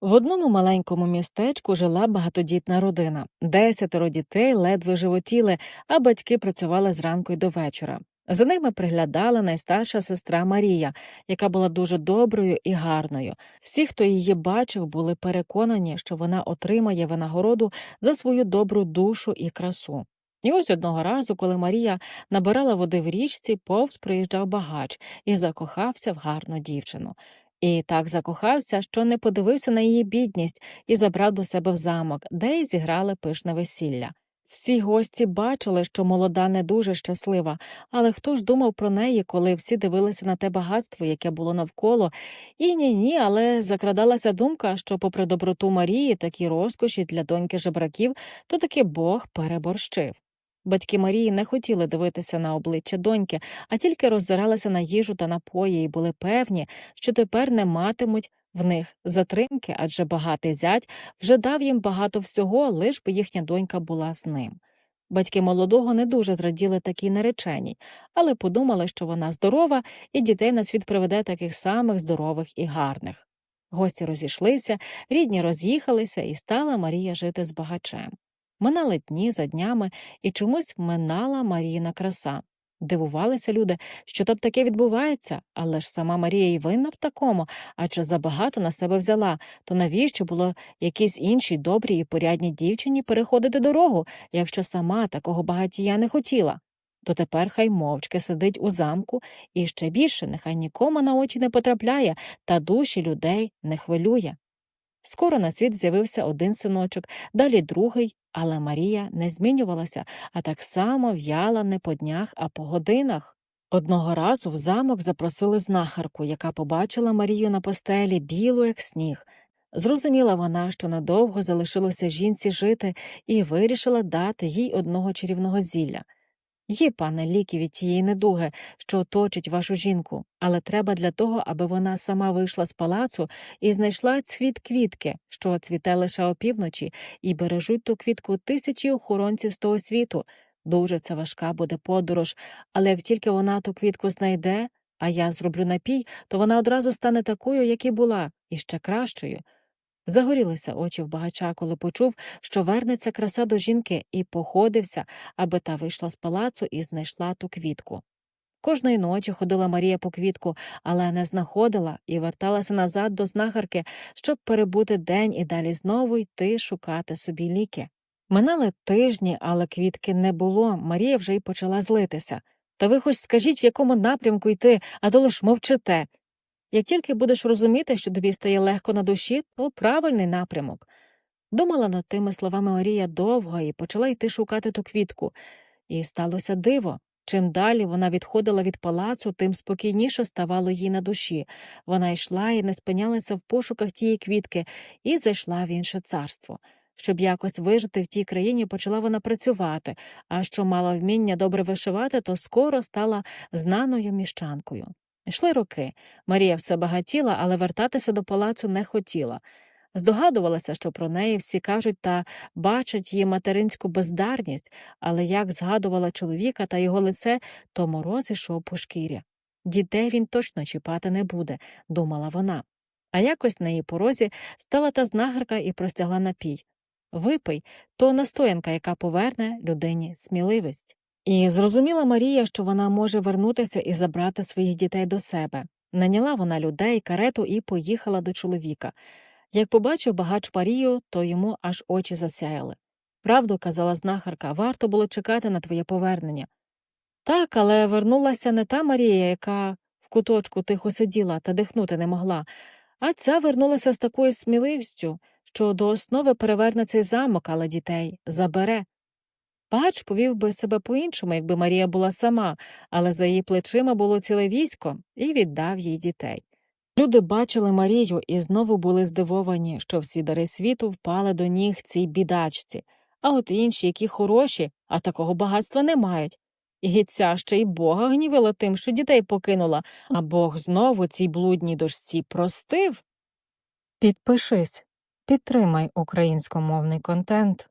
В одному маленькому містечку жила багатодітна родина. Десятеро дітей ледве животіли, а батьки працювали зранку й до вечора. За ними приглядала найстарша сестра Марія, яка була дуже доброю і гарною. Всі, хто її бачив, були переконані, що вона отримає винагороду за свою добру душу і красу. І ось одного разу, коли Марія набирала води в річці, повз приїжджав багач і закохався в гарну дівчину. І так закохався, що не подивився на її бідність і забрав до себе в замок, де й зіграли пишне весілля. Всі гості бачили, що молода не дуже щаслива, але хто ж думав про неї, коли всі дивилися на те багатство, яке було навколо, і ні, ні, але закрадалася думка, що, попри доброту Марії, такі розкоші для доньки жебраків, то таки Бог переборщив. Батьки Марії не хотіли дивитися на обличчя доньки, а тільки роззиралися на їжу та напої і були певні, що тепер не матимуть в них затримки, адже багатий зять вже дав їм багато всього, лиш би їхня донька була з ним. Батьки молодого не дуже зраділи такій нареченій, але подумали, що вона здорова і дітей на світ приведе таких самих здорових і гарних. Гості розійшлися, рідні роз'їхалися, і стала Марія жити з багачем. Минали дні за днями, і чомусь минала Маріїна краса. Дивувалися люди, що там таке відбувається, але ж сама Марія й винна в такому, адже забагато на себе взяла, то навіщо було якійсь іншій добрій і порядній дівчині переходити дорогу, якщо сама такого багатія не хотіла? То тепер хай мовчки сидить у замку і ще більше нехай нікому на очі не потрапляє та душі людей не хвилює. Скоро на світ з'явився один синочок, далі другий, але Марія не змінювалася, а так само в'яла не по днях, а по годинах. Одного разу в замок запросили знахарку, яка побачила Марію на постелі білу, як сніг. Зрозуміла вона, що надовго залишилося жінці жити, і вирішила дати їй одного чарівного зілля. Є, пане, ліки від тієї недуги, що оточить вашу жінку, але треба для того, аби вона сама вийшла з палацу і знайшла цвіт квітки, що цвіте лише опівночі, і бережуть ту квітку тисячі охоронців з того світу. Дуже це важка буде подорож, але як тільки вона ту квітку знайде, а я зроблю напій, то вона одразу стане такою, як і була, і ще кращою. Загорілися очі в багача, коли почув, що вернеться краса до жінки, і походився, аби та вийшла з палацу і знайшла ту квітку. Кожної ночі ходила Марія по квітку, але не знаходила і верталася назад до знахарки, щоб перебути день і далі знову йти шукати собі ліки. Минали тижні, але квітки не було. Марія вже й почала злитися. Та ви хоч скажіть, в якому напрямку йти, а то лиш мовчите. Як тільки будеш розуміти, що тобі стає легко на душі, то правильний напрямок. Думала над тими словами Марія довго і почала йти шукати ту квітку. І сталося диво. Чим далі вона відходила від палацу, тим спокійніше ставало їй на душі. Вона йшла і не спинялася в пошуках тієї квітки і зайшла в інше царство. Щоб якось вижити в тій країні, почала вона працювати, а що мала вміння добре вишивати, то скоро стала знаною міщанкою. Йшли роки. Марія все багатіла, але вертатися до палацу не хотіла. Здогадувалася, що про неї всі кажуть та бачать її материнську бездарність, але як згадувала чоловіка та його лице, то мороз ішов по шкірі. Дітей він точно чіпати не буде, думала вона. А якось на її порозі стала та знахарка і простягла напій. Випий то настоянка, яка поверне людині сміливість. І зрозуміла Марія, що вона може вернутися і забрати своїх дітей до себе. Наняла вона людей, карету і поїхала до чоловіка. Як побачив багач Марію, то йому аж очі засяяли. Правду, казала знахарка, варто було чекати на твоє повернення. Так, але вернулася не та Марія, яка в куточку тихо сиділа та дихнути не могла, а ця вернулася з такою сміливістю, що до основи переверне цей замок, але дітей забере. Багач повів би себе по-іншому, якби Марія була сама, але за її плечима було ціле військо і віддав їй дітей. Люди бачили Марію і знову були здивовані, що всі дари світу впали до ніг цій бідачці, а от інші, які хороші, а такого багатства не мають. І ця ще й Бога гнівила тим, що дітей покинула, а Бог знову цій блудній дошці простив. Підпишись, підтримай українськомовний контент.